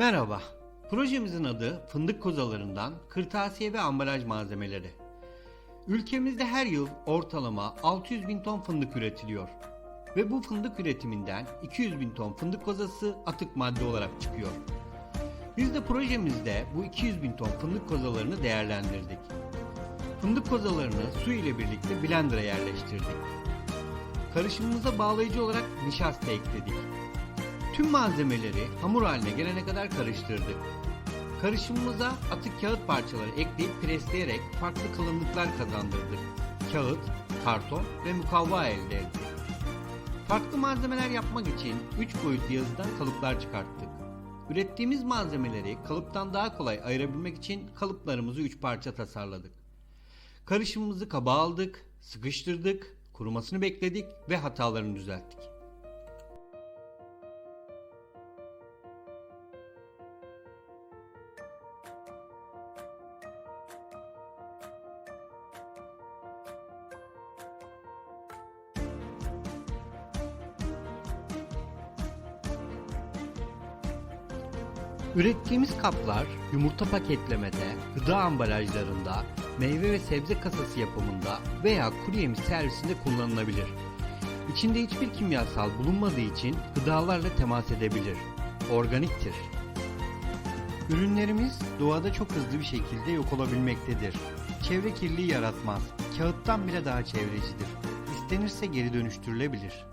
Merhaba. Projemizin adı fındık kozalarından kırtasiye ve ambalaj malzemeleri. Ülkemizde her yıl ortalama 600 bin ton fındık üretiliyor. Ve bu fındık üretiminden 200 bin ton fındık kozası atık madde olarak çıkıyor. Biz de projemizde bu 200 bin ton fındık kozalarını değerlendirdik. Fındık kozalarını su ile birlikte blender'a yerleştirdik. Karışımımıza bağlayıcı olarak nişasta ekledik. Tüm malzemeleri hamur haline gelene kadar karıştırdık. Karışımımıza atık kağıt parçaları ekleyip presleyerek farklı kalınlıklar kazandırdık. Kağıt, karton ve mukavva elde ettik. Farklı malzemeler yapmak için 3 boyutlu yazıdan kalıplar çıkarttık. Ürettiğimiz malzemeleri kalıptan daha kolay ayırabilmek için kalıplarımızı 3 parça tasarladık. Karışımımızı kaba aldık, sıkıştırdık, kurumasını bekledik ve hatalarını düzelttik. Ürettiğimiz kaplar yumurta paketlemede, gıda ambalajlarında, meyve ve sebze kasası yapımında veya kuru yemiş servisinde kullanılabilir. İçinde hiçbir kimyasal bulunmadığı için gıdalarla temas edebilir. Organiktir. Ürünlerimiz doğada çok hızlı bir şekilde yok olabilmektedir. Çevre kirliliği yaratmaz. Kağıttan bile daha çevrecidir. İstenirse geri dönüştürülebilir.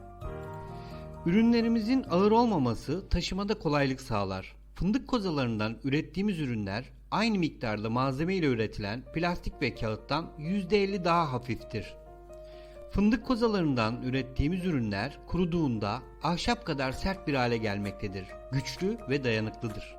Ürünlerimizin ağır olmaması taşımada kolaylık sağlar. Fındık kozalarından ürettiğimiz ürünler aynı miktarda malzeme ile üretilen plastik ve kağıttan %50 daha hafiftir. Fındık kozalarından ürettiğimiz ürünler kuruduğunda ahşap kadar sert bir hale gelmektedir. Güçlü ve dayanıklıdır.